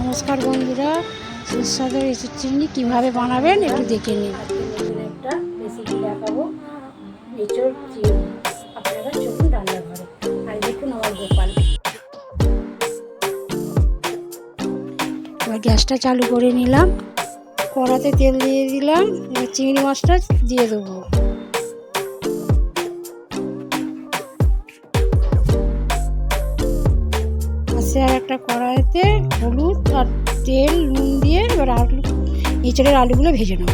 নমস্কার বন্ধুরা সুস্বাদু এসব চিংড়ি কীভাবে বানাবেন একটু দেখে নিন। একটা রেসিপি দেখাবো। এঁচোড় চিংড়ি আপনারা চলুন রান্নাঘরে আর দেখুন আমার গোপাল। এবার গ্যাসটা চালু করে নিলাম। কড়াতে তেল দিয়ে দিলাম। চিংড়ি মাছটা দিয়ে দেবো। পাশে আর একটা কড়াইতে হলুদ আর তেল, নুন দিয়ে এবার আলু, এঁচড়ের আলুগুলো ভেজে নেব।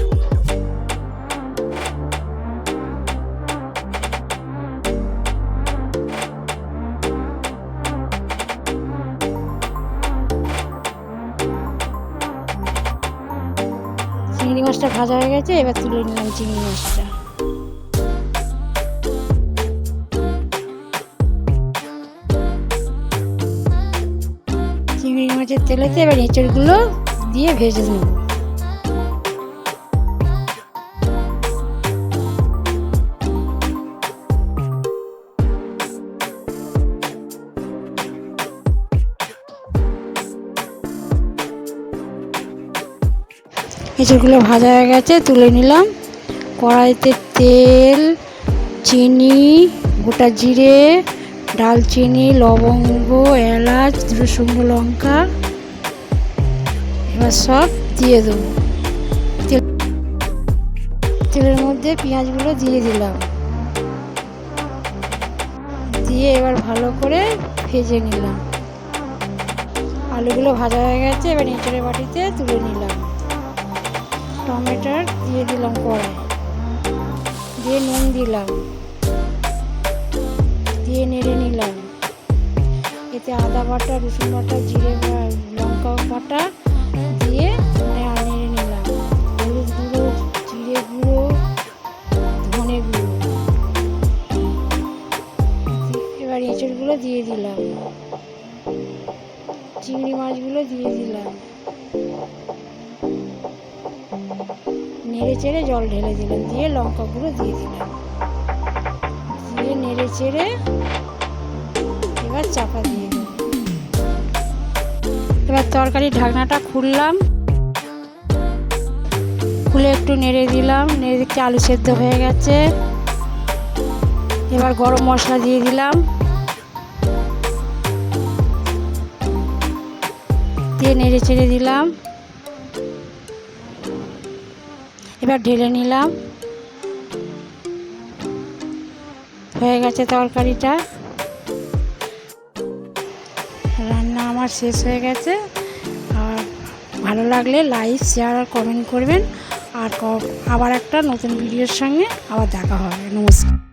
চিংড়ি মাছটা ভাজা হয়ে গেছে, এবার তুলে নিলাম চিংড়ি মাছটা। মাছের তেলেতে এবার এঁচড়গুলো দিয়ে ভেজে নেব। এঁচড়গুলো ভাজা হয়ে গেছে, তুলে নিলাম। কড়াইতে তেল, চিনি, গোটা জিরে ডালচিনি, লবঙ্গ, এলাচ দুটো শুকনো লঙ্কা, এবার সব দিয়ে দেবো। তেল তেলের মধ্যে পেঁয়াজগুলো দিয়ে দিলাম। দিয়ে এবার ভালো করে ভেজে নিলাম। আলুগুলো ভাজা হয়ে গেছে, এবার এঁচড়ের বাটিতে তুলে নিলাম। টমেটোর দিয়ে দিলাম কড়াই। দিয়ে নুন দিলাম। দিয়ে নেড়ে নিলাম। এতে আদা বাটা, রসুন বাটা, জিরে লঙ্কা বাটা দিয়ে নেড়ে নেড়ে নিলাম। হলুদ গুঁড়ো, জিরে গুঁড়ো, ধনে গুঁড়ো। এবার এঁচড়গুলো দিয়ে দিলাম। চিংড়ি মাছগুলো দিয়ে দিলাম। নেড়ে চেড়ে জল ঢেলে দিলাম, দিয়ে লঙ্কা গুঁড়ো দিয়ে দিলাম। নেড়ে চেড়ে এবার চাপা দিয়ে এবার তরকারি ঢাকনাটা খুললাম। খুলে একটু নেড়ে দিলাম। নেড়ে দেখতে আলু সেদ্ধ হয়ে গেছে। এবার গরম মশলা দিয়ে দিলাম। দিয়ে নেড়ে চেড়ে দিলাম। এবার ঢেলে নিলাম। হয়ে গেছে তরকারিটা। রান্না আমার শেষ হয়ে গেছে। আর ভালো লাগলে লাইক শেয়ার আর কমেন্ট করবেন। আর আবার একটা নতুন ভিডিওর সঙ্গে আবার দেখা হবে। নমস্কার।